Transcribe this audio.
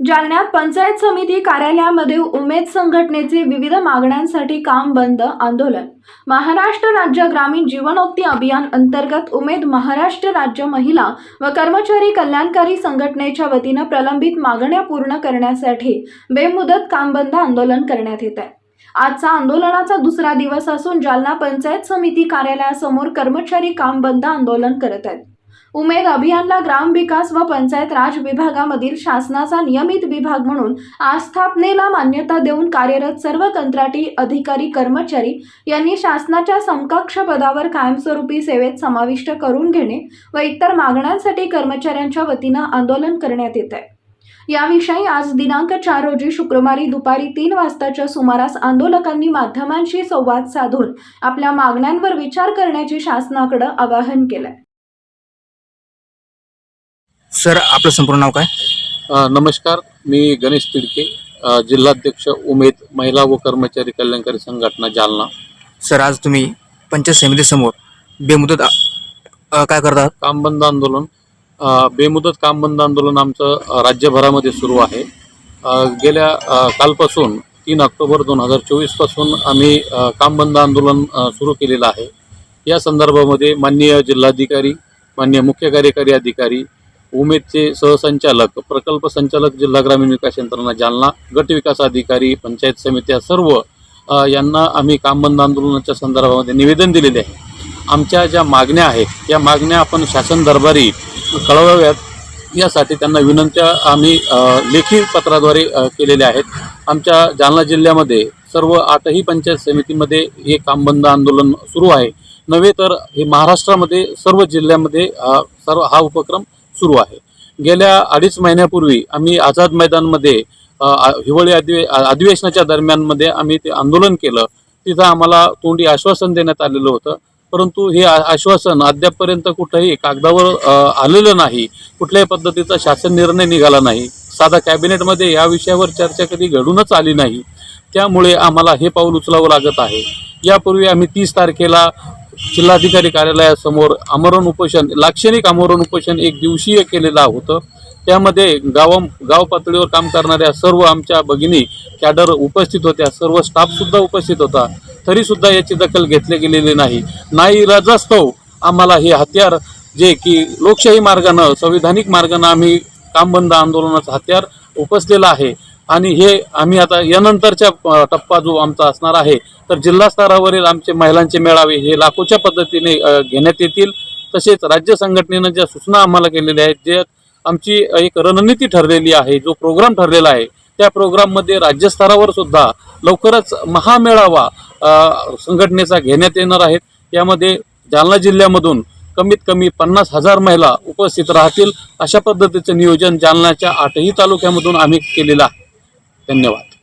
जालन्यात पंचायत समिती कार्यालयामध्ये उमेद संघटनेचे विविध मागण्यांसाठी काम बंद आंदोलन. महाराष्ट्र राज्य ग्रामीण जीवनोक्ती अभियान अंतर्गत उमेद महाराष्ट्र राज्य महिला व कर्मचारी कल्याणकारी संघटनेच्या वतीनं प्रलंबित मागण्या पूर्ण करण्यासाठी बेमुदत काम बंद आंदोलन करण्यात येत आहे. आजचा आंदोलनाचा दुसरा दिवस असून जालना पंचायत समिती कार्यालयासमोर कर्मचारी काम बंद आंदोलन करत आहेत. उमेद अभियानला ग्रामविकास व पंचायत राज विभागामधील शासनाचा नियमित विभाग म्हणून आस्थापनेला मान्यता देऊन कार्यरत सर्व कंत्राटी अधिकारी कर्मचारी यांनी शासनाच्या समकक्ष पदावर कायमस्वरूपी सेवेत समाविष्ट करून घेणे व इतर मागण्यांसाठी कर्मचाऱ्यांच्या वतीनं आंदोलन करण्यात येत आहे याविषयी आज दिनांक चार रोजी शुक्रवारी दुपारी तीन वाजताच्या सुमारास आंदोलकांनी माध्यमांशी संवाद साधून आपल्या मागण्यांवर विचार करण्याचे शासनाकडे आवाहन केलंय. सर आपलं संपूर्ण नाव काय? अ, नमस्कार मी गणेश तिडके अ, जिल्हाध्यक्ष उमेद महिला व कर्मचारी कल्याणकारी संघटना जालना. सर आज तुम्ही पंचायत समितीसमोर बेमुदत अ, अ, काय करतात काम बंद आंदोलन. अ, बेमुदत काम बंद आंदोलन आमचं अ, राज्यभरामध्ये सुरू आहे. अ, गेल्या अ, कालपासून तीन ऑक्टोबर दोन हजार चोवीसपासून आम्ही अ, काम बंद आंदोलन अ, सुरू केलेलं आहे. या संदर्भामध्ये माननीय जिल्हाधिकारी माननीय मुख्य कार्यकारी अधिकारी उमेदचे सहसंचालक प्रकल्प संचालक जिल्हा ग्रामीण विकास यंत्रणा जालना गट विकास अधिकारी पंचायत समित्या सर्व यांना आम्ही काम बंद आंदोलनाच्या संदर्भामध्ये निवेदन दिलेले आहे. आमच्या ज्या मागण्या आहेत या मागण्या आपण शासन दरबारी कळवाव्यात. यासाठी त्यांना विनंत्या आम्ही लेखी पत्राद्वारे केलेल्या आहेत. आमच्या जालना जिल्ह्यामध्ये सर्व आठही पंचायत समितीमध्ये हे काम बंद आंदोलन सुरू आहे. नव्हे तर हे महाराष्ट्रामध्ये सर्व जिल्ह्यामध्ये सर्व हा उपक्रम सुरू आहे. गेल्या अडीच महिन्यापूर्वी आम्ही आझाद मैदानमध्ये हिवाळी अधिवे अधिवेशनाच्या दरम्यानमध्ये आम्ही ते आंदोलन केलं. तिथं आम्हाला तोंडी आश्वासन देण्यात आलेलं होतं. परंतु हे आश्वासन अद्यापपर्यंत कुठंही कागदावर आलेलं नाही. कुठल्याही पद्धतीचा शासन निर्णय निघाला नाही. साधा कॅबिनेटमध्ये या विषयावर चर्चा कधी घडूनच आली नाही. त्यामुळे आम्हाला हे पाऊल उचलावं लागत आहे. यापूर्वी आम्ही तीस तारखेला जिल्हाधिकारी कार्यालयासमोर आमरण उपोषण लाक्षणिक आमरण उपोषण एक दिवसीय केलेलं होतं. त्यामध्ये गाव गाव पातळीवर काम करणाऱ्या सर्व आमच्या भगिनी कॅडर उपस्थित होत्या. सर्व स्टाफसुद्धा उपस्थित होता. तरीसुद्धा याची दखल घेतली गेलेली नाही. नाही रजास्तव आम्हाला हे हत्यार जे की लोकशाही मार्गानं संविधानिक मार्गानं आम्ही काम बंद आंदोलनाचं हत्यार उपसलेलं आहे. आणि हे आम्ही आता यानंतरच्या टप्पा जो आमचा असणार आहे तर जिल्हा स्तरावरील आमचे महिलांचे मेळावे हे लाखोच्या पद्धतीने घेण्यात येतील. तसेच राज्य संघटनेनं ज्या सूचना आम्हाला केलेल्या आहेत जे आमची एक रणनीती ठरलेली आहे जो प्रोग्राम ठरलेला आहे त्या प्रोग्राममध्ये राज्यस्तरावर सुद्धा लवकरच महामेळावा संघटनेचा घेण्यात येणार आहेत यामध्ये जालना जिल्ह्यामधून कमीत कमी पन्नास हजार महिला उपस्थित राहतील. अशा पद्धतीचं नियोजन जालन्याच्या आठही तालुक्यामधून आम्ही केलेलं आहे. धन्यवाद.